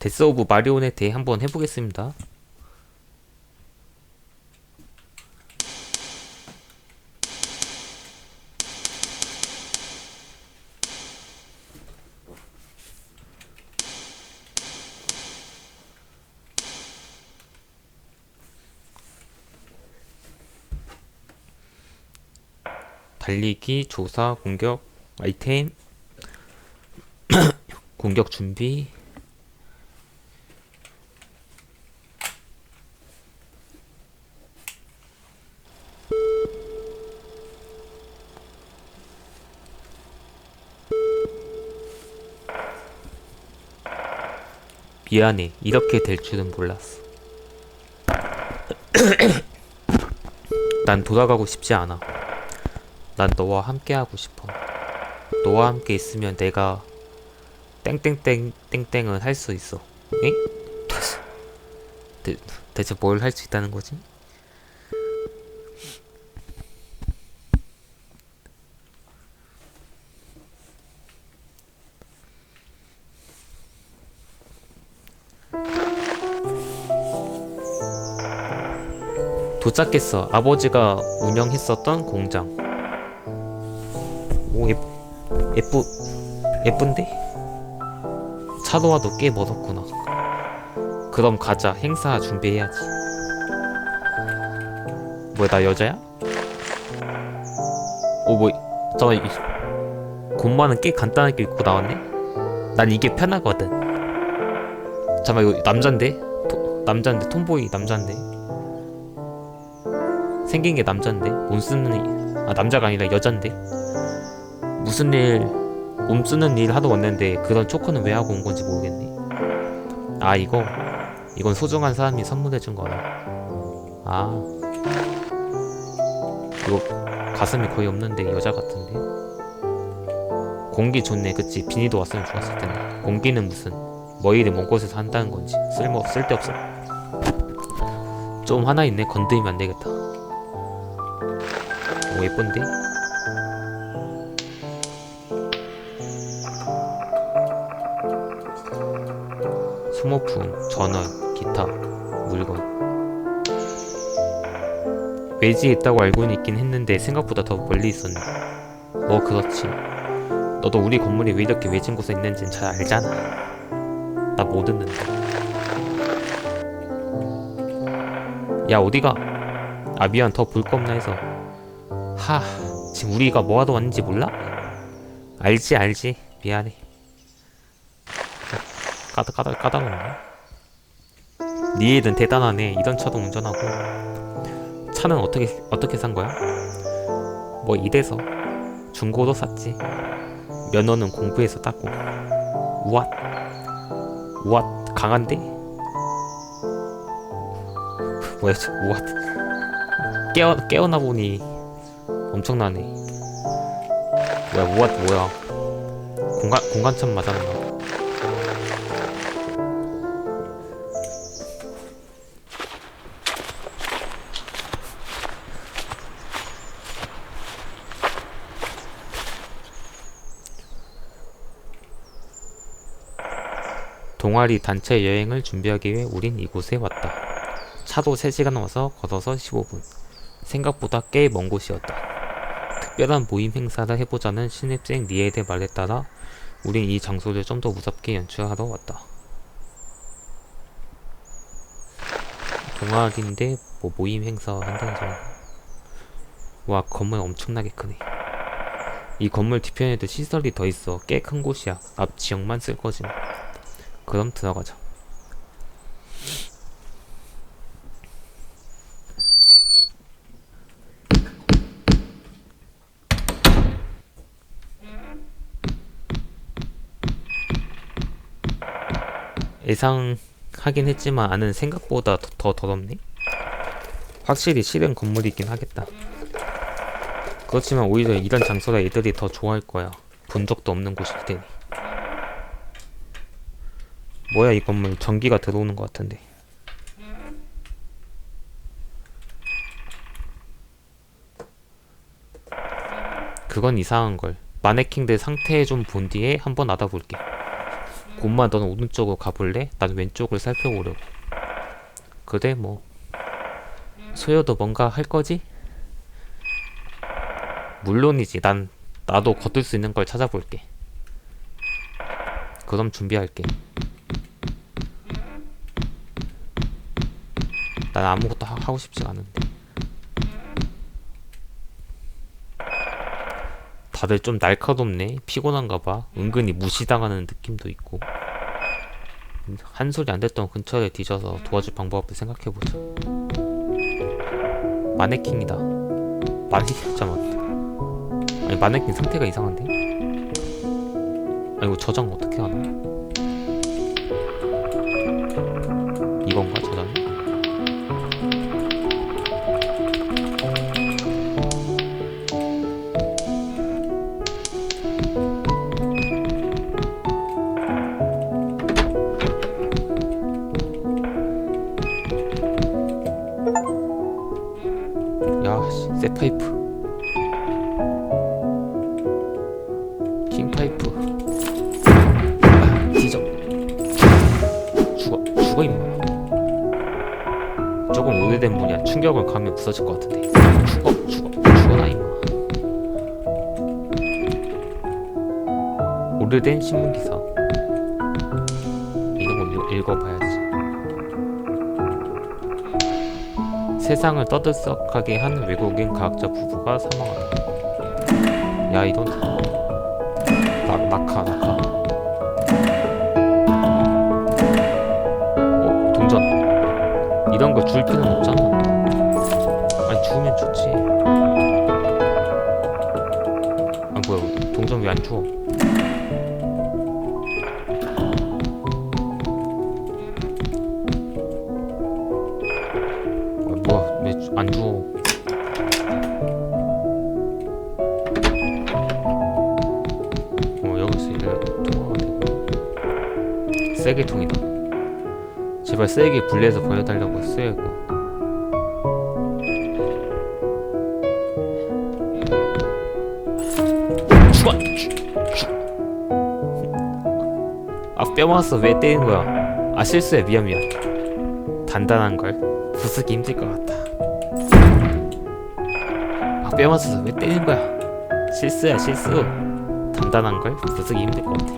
데스 오브 마리오네트 한번 해보겠습니다. 달리기, 조사, 공격, 아이템, 공격 준비, 미안해. 이렇게 될 줄은 몰랐어. 난 돌아가고 싶지 않아. 난 너와 함께 하고 싶어. 너와 함께 있으면 내가 땡땡땡 땡땡을 할수 있어. 엥? 대, 대체 뭘 할 수 있다는 거지? 도착했어. 아버지가 운영했었던 공장. 오, 예, 예쁘, 예쁜데? 차도 와도 꽤 멀었구나. 그럼 가자. 행사 준비해야지. 뭐야, 나 여자야? 오, 뭐, 잠깐, 이- 곰마는 꽤 간단하게 입고 나왔네? 난 이게 편하거든. 잠깐, 이거 남잔데? 토, 남잔데? 톰보이 남잔데? 생긴 게 남잔데? 몸 쓰는 일, 아, 남자가 아니라 여잔데? 무슨 일, 몸 쓰는 일 하러 왔는데 그런 초커는 왜 하고 온 건지 모르겠네. 아, 이거, 이건 소중한 사람이 선물해 준 거야. 아. 이거 가슴이 거의 없는데 여자 같은데? 공기 좋네, 그치? 비니도 왔으면 좋았을 텐데. 공기는 무슨, 뭐 이리 먼 곳에서 한다는 건지. 쓸모, 쓸데없어. 좀 하나 있네. 건드리면 안 되겠다. 오, 예쁜데? 소모품, 전원, 기타, 물건. 외지에 있다고 알고는 있긴 했는데 생각보다 더 멀리 있었네. 뭐 그렇지. 너도 우리 건물이 왜 이렇게 외진 곳에 있는지는 잘 알잖아. 나 못 듣는데. 야 어디가? 아 미안 더 볼 거 없나 해서. 하 지금 우리가 뭐 하러 왔는지 몰라? 알지 알지 미안해. 까다 까다 까다롭네. 네 일은 대단하네. 이런 차도 운전하고. 차는 어떻게 어떻게 산 거야? 뭐 이래서 중고로 샀지. 면허는 공부해서 땄고. 우왓 우왓 강한데? 뭐야 저 우왓 깨어 깨어나 보니 엄청나네. 뭐야 우왓 뭐야? 공간 공간참 맞았나? 동아리 단체 여행을 준비하기 위해 우린 이곳에 왔다. 차도 3시간 와서 걸어서 15분. 생각보다 꽤 먼 곳이었다. 특별한 모임 행사를 해보자는 신입생 니엘의 말에 따라 우린 이 장소를 좀 더 무섭게 연출하러 왔다. 동아리인데 뭐 모임 행사 한다는 소리. 와 건물 엄청나게 크네. 이 건물 뒤편에도 시설이 더 있어. 꽤 큰 곳이야. 앞 지역만 쓸 거지. 뭐. 그럼 들어가자. 예상하긴 했지만 안은 생각보다 더, 더 더럽네. 확실히 실은 건물이긴 하겠다. 그렇지만 오히려 이런 장소라 애들이 더 좋아할 거야. 본 적도 없는 곳이기 때문에. 뭐야 이 건물 전기가 들어오는 것 같은데 그건 이상한 걸 마네킹들 상태 좀 본 뒤에 한번 알아볼게 곰마 너는 오른쪽으로 가볼래? 난 왼쪽을 살펴보려고. 그래 뭐. 소여도 뭔가 할 거지? 물론이지. 난 나도 거둘 수 있는 걸 찾아볼게. 그럼 준비할게. 난 아무것도 하, 하고 싶지 않은데 다들 좀 날카롭네 피곤한가 봐. 은근히 무시당하는 느낌도 있고. 한 소리 안 됐던 근처에 뒤져서 도와줄 방법을 생각해보자. 마네킹이다. 마네킹 잠깐만. 아니 마네킹 상태가 이상한데? 아 이거 저장 어떻게 하나? 부서질 것 같은데. 죽어, 죽어, 죽어라 임마. 오래된 신문 기사. 이런 거 읽- 읽어봐야지. 세상을 떠들썩하게 한 외국인 과학자 부부가 사망하다. 야 이런 낙 낙하 낙하. 어 동전. 이런 거 줄 필요는 없잖아. 동전 왜안 줘? 아, 뭐야 왜안 줘? 어 여기서 되고 쓰레기통이다. 제발 쓰레기 분리해서 버려달라고 했어요 죽어! 죽- 죽- 아 뼈 맞았어 왜 때리는 거야? 아 실수해 미안 미안. 단단한 걸 부수기 힘들 것 같다. 아, 뼈 맞아서 왜 때리는 거야? 실수야 실수. 단단한 걸 부수기 힘들 것 같아.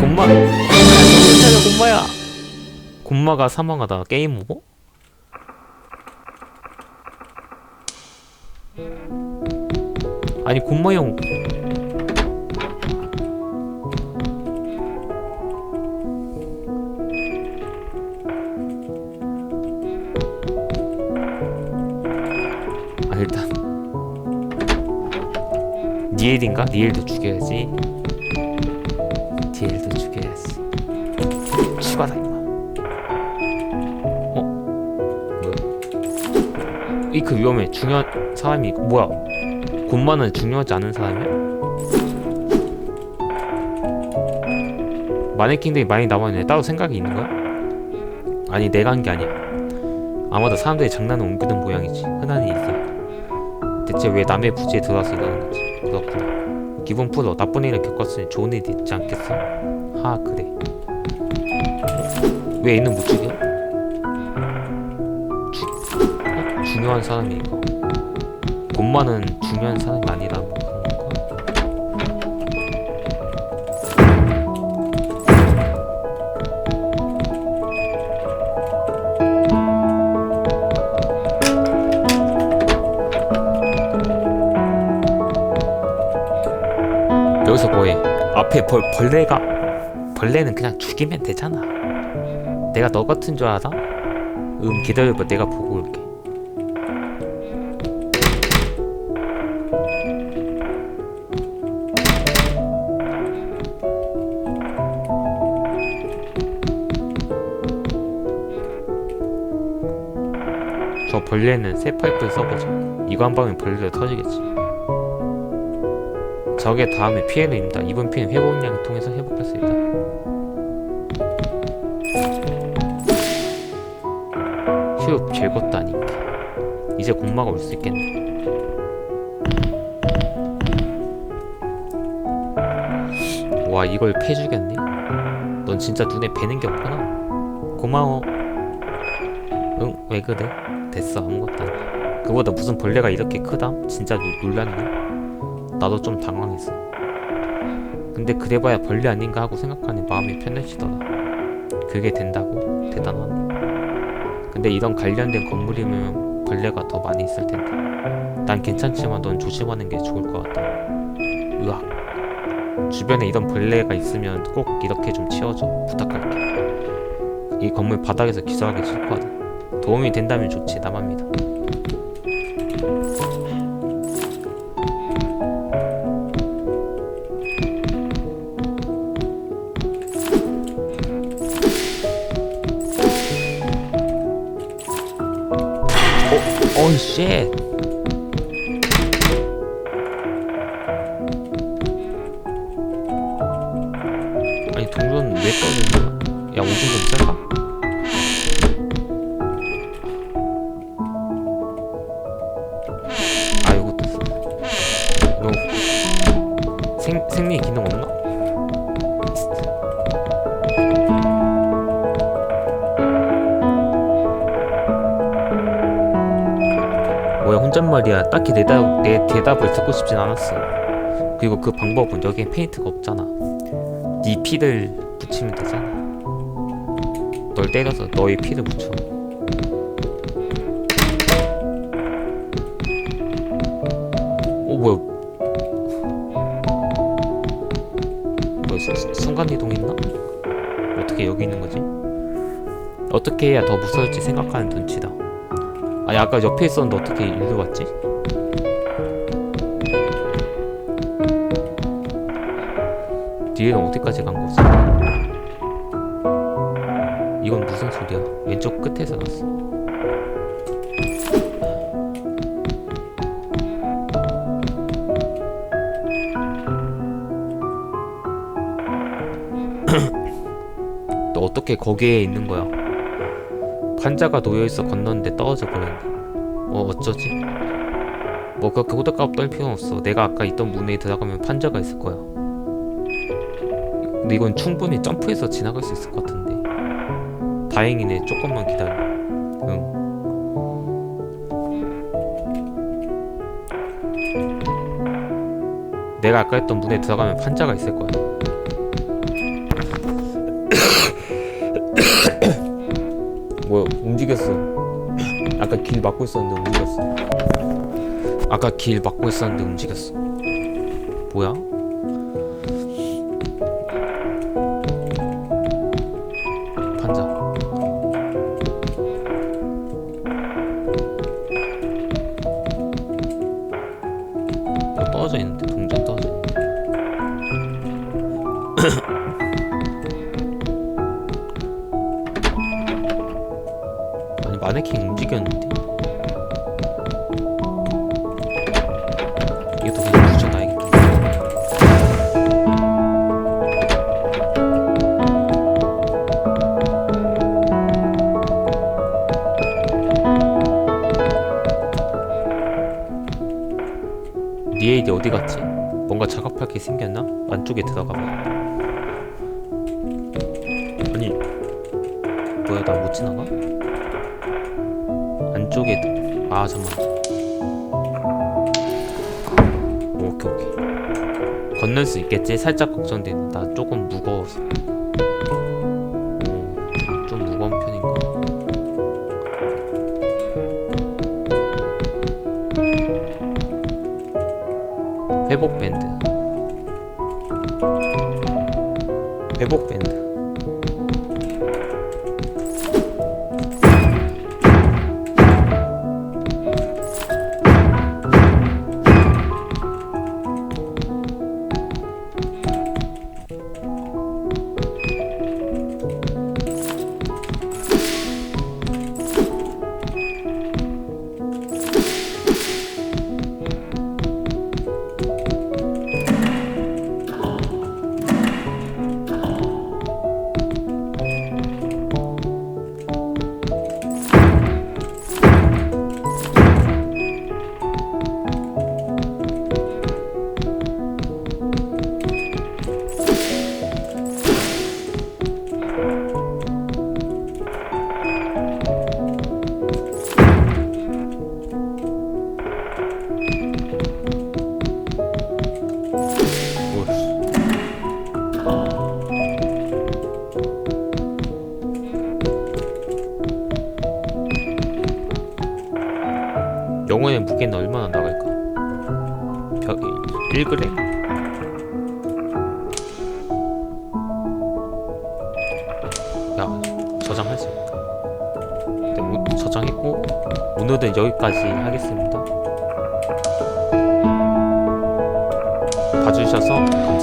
곰마, 곰마야. 곰마가 사망하다 게임 오버? 아니 곰마 형. 아 일단. 니엘인가? 니엘도 죽여야지. 니엘도 죽여야지. 추가다 어? 이그 위험해. 중요한 사람이 뭐야 곰마는 중요하지 않은 사람이야? 마네킹들이 많이 남아있네 따로 생각이 있는 거야? 아니 내가 한 게 아니야 아마도 사람들이 장난을 옮기는 모양이지 흔한 일이야 대체 왜 남의 부지에 들어와서 이러는 거지 그렇구나 기본 프로 나쁜 일을 겪었으니 좋은 일이 있지 않겠어? 하 그래 왜 얘는 못 죽여? 주, 어? 중요한 사람이 이거 곰마는 중요한 사람이 아니라? 여기서 뭐해? 앞에 벌, 벌레가 벌레는 그냥 죽이면 되잖아. 내가 너 같은 줄 알아? 음 기다려봐 내가 보고 올게. 벌레는 새 파이프를 써보자. 이거 한 방에 벌레가 터지겠지. 적의 다음에 피해를 입는다. 이번 피해는 회복량을 통해서 있다. 휴, 별것도 아닌데. 이제 공마가 올 수 있겠네. 와 이걸 패주겠네? 넌 진짜 눈에 뵈는 게 없구나 고마워 응 왜 그래? 됐어 아무것도. 아니야 그보다 무슨 벌레가 이렇게 크다? 진짜 놀- 놀랐네. 나도 좀 당황했어. 근데 그래봐야 벌레 아닌가 하고 생각하니 마음이 편해지더라. 그게 된다고? 대단하네. 근데 이런 관련된 건물이면 벌레가 더 많이 있을 텐데. 난 괜찮지만 넌 조심하는 게 좋을 것 같다. 으악. 주변에 이런 벌레가 있으면 꼭 이렇게 좀 치워줘. 부탁할게. 이 건물 바닥에서 기소하기 싫거든 도움이 된다면 좋지 나만 믿어 어, 어이 쉣 혼잣 말이야 딱히 내, 대답, 내 대답을 듣고 싶진 않았어 그리고 그 방법은 여기에 페인트가 없잖아. 네 피를 붙이면 되잖아. 널 때려서 너의 피를 붙여. 어 뭐야? 수- 수- 순간이동 했나? 어떻게 여기 있는 거지? 어떻게 해야 더 무서울지 생각하는 눈치다 아니 아까 옆에 있었는데 어떻게 일로 왔지? 뒤에는 어디까지 간 거지? 이건 무슨 소리야? 왼쪽 끝에서 났어. 너 어떻게 거기에 있는 거야? 판자가 놓여있어 건너는데 떨어져 버렸네. 어 어쩌지? 뭐 그렇게 호들갑 떨 필요는 없어. 내가 아까 있던 문에 들어가면 판자가 있을 거야. 근데 이건 충분히 점프해서 지나갈 수 있을 것 같은데. 다행이네. 조금만 기다려. 응. 내가 아까 했던 문에 들어가면 판자가 있을 거야. 아까 길 막고 있었는데 움직였어. 아까 길 막고 있었는데 움직였어. 뭐야? 마네킹 움직였는데. 이것도 그냥 붙여놔야겠다. 니에이디 어디 갔지? 뭔가 작업할 게 생겼나? 안쪽에 들어가 봐. 아니, 뭐야 나 못 지나가? 안쪽에 들- 아 잠만. 오케이 오케이. 건널 수 있겠지? 살짝. 나 조금 무거워서. 좀 무거운 편인가? 회복 밴드. 회복 밴드. 영혼의 무게는 얼마나 나갈까? 벽 1g? 야 저장할 수 있다. 네, 오- 저장했고 오늘은 여기까지 하겠습니다. 봐주셔서 감사합니다.